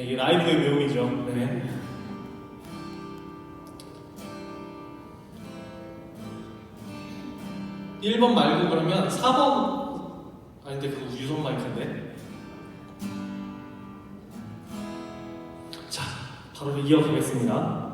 네, 이게 라이브의 묘이죠. 네. (1번) 말고 그러면 (4번) 아니 근데 그거 유선 마이크인데 자 바로 이어가겠습니다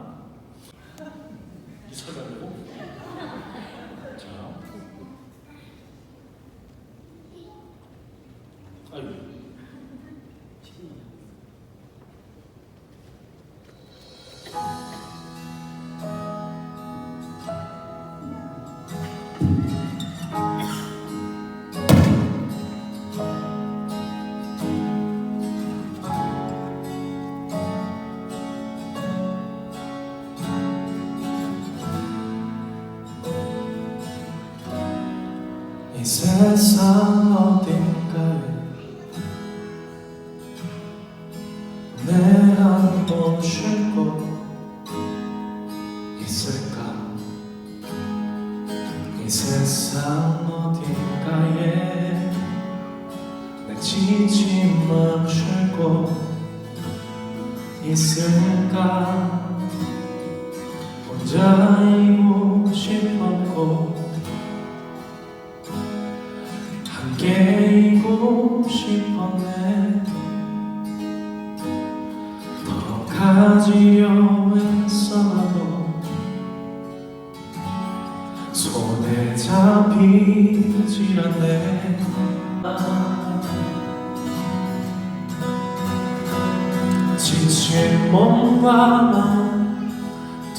지친 몸과 마음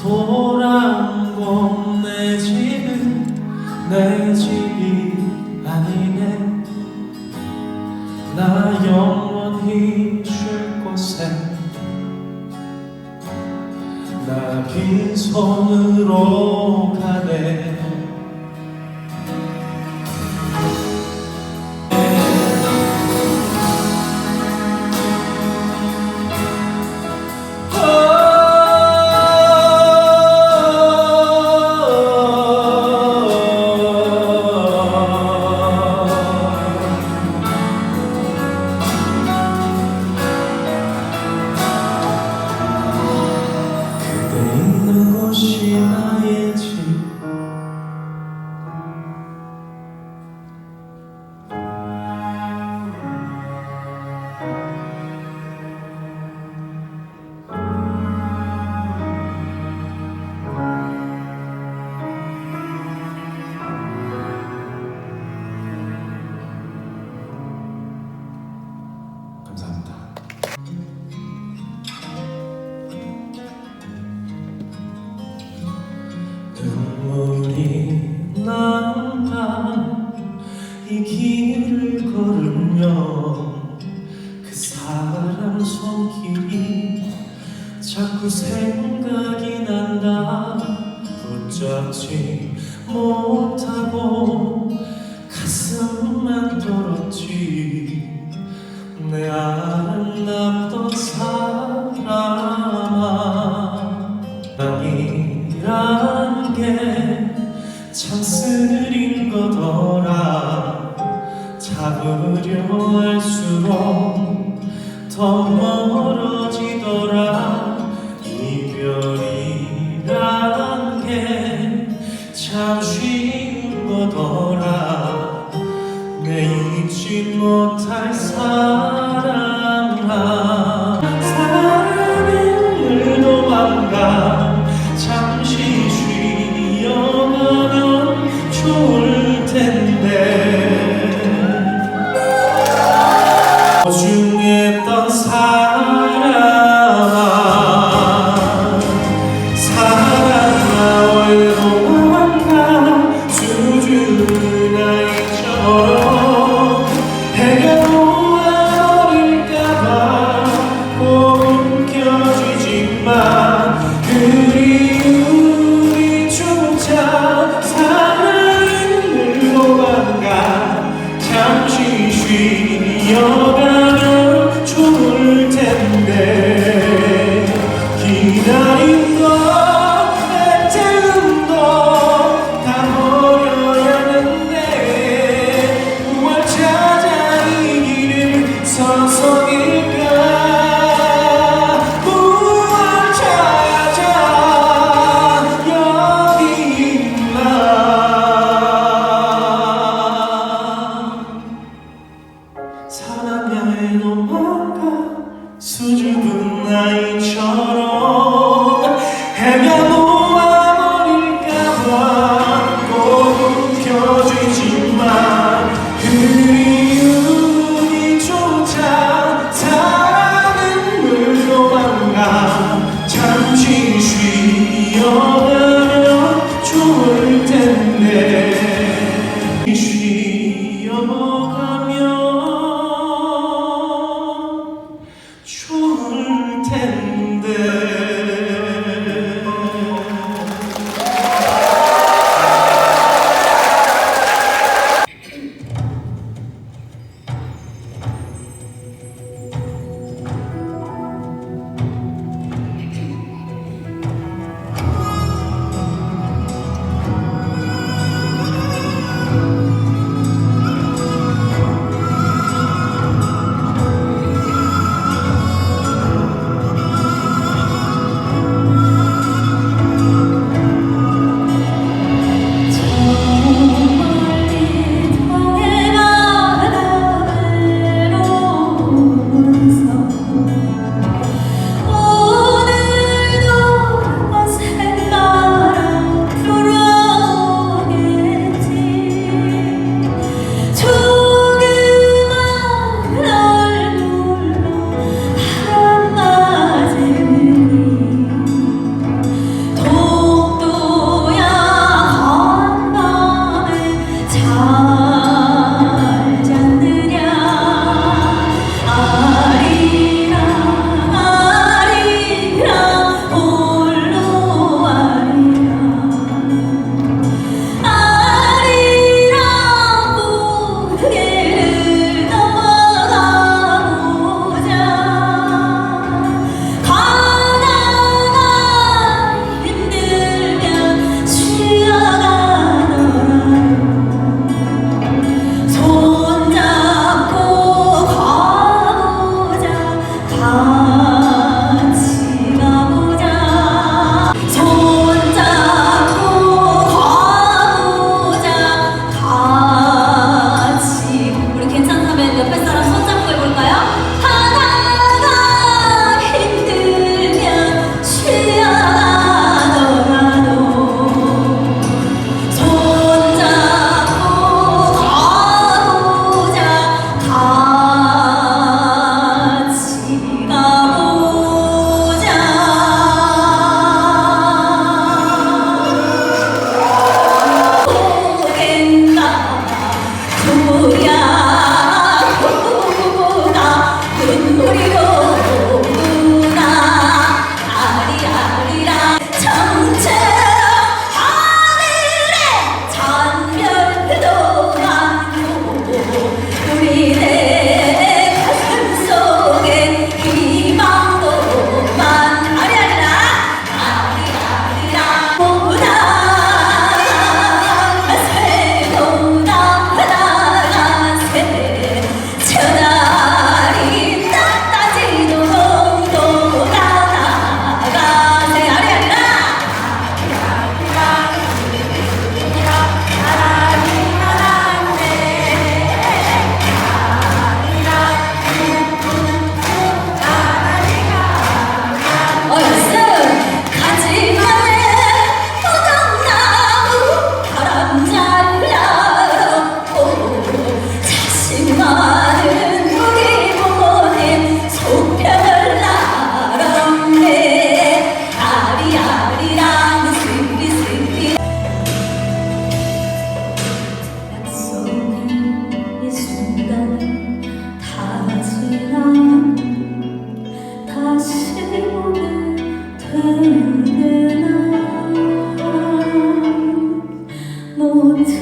돌아온 곳 내 집은 내 집이 아니네. 나 영원히 쉴 곳에. 나 빈손으로 참 쉬운 거더라. 내 잊지 못할 사랑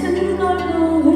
모든 걸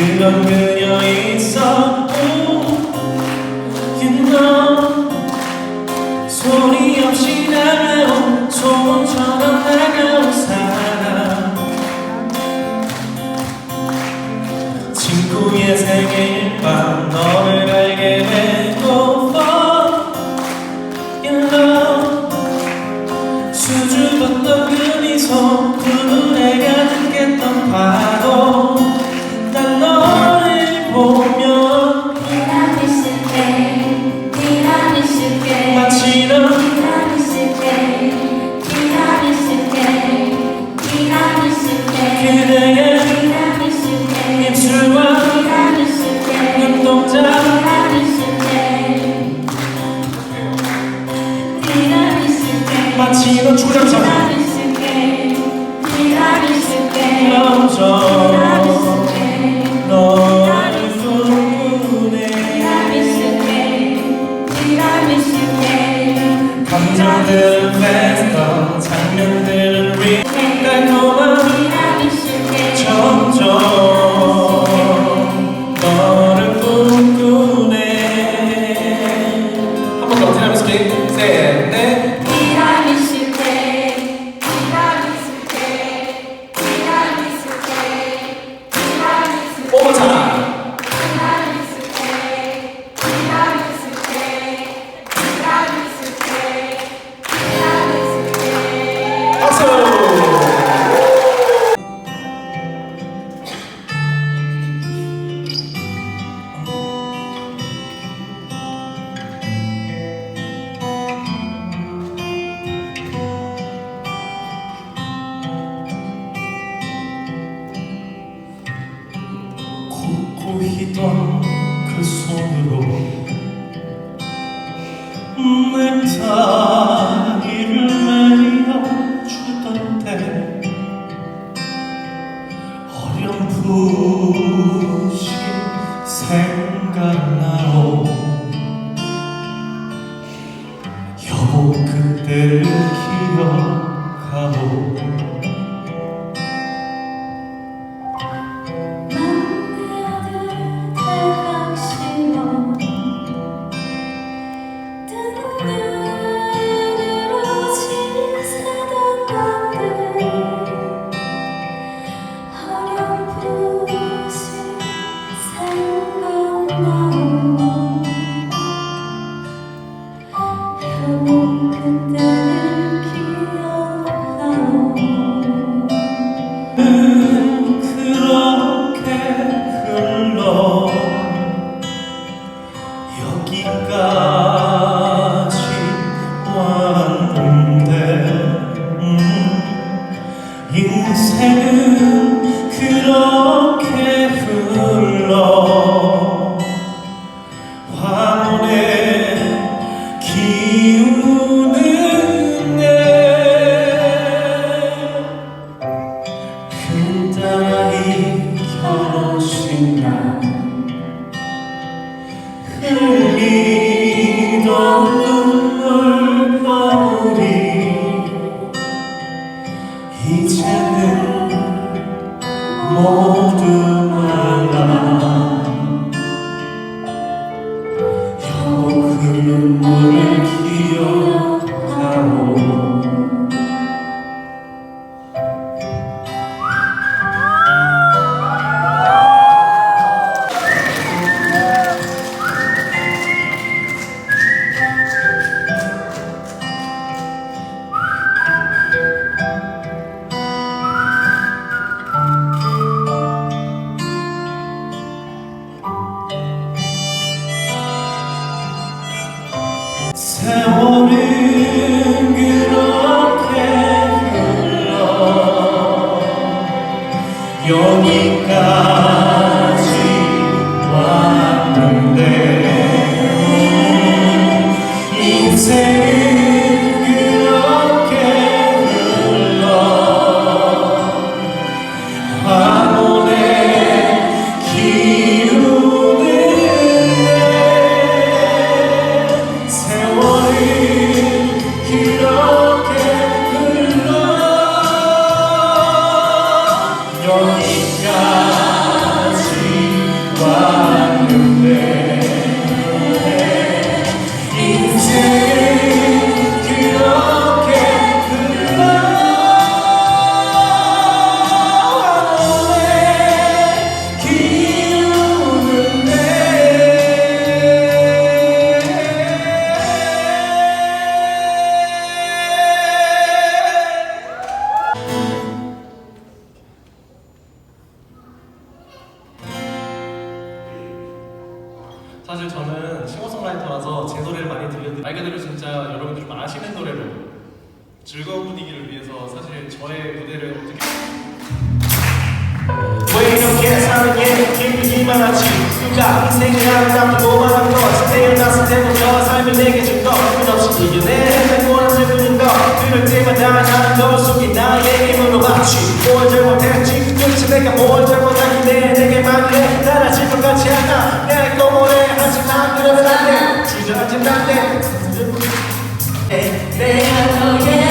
그만 그녀 있어. 그 사실 저는 싱어송라이터라서 제 노래를 많이 들려드리고 말 그대로 진짜 여러분들 좀 아시는 노래로 즐거운 분위기를 위해서 사실 저의 무대를 어떻게 왜 이렇게 사는 게 힘들기만 하지. 누가 인생을 아름답고 말한 것 태어났을 때부터 삶이 내게 준것 끝없이 이겨내 행복을 즐기는 것 그럴 때마다 나는 너 속에 나에게 물어봤지 뭘 잘못했지? 도대체 내가 뭘 잘못했길래 내게만 그래 나라질 것 같지 않아 하지만 그러면 안돼 주저앉으면 안돼 내가 너의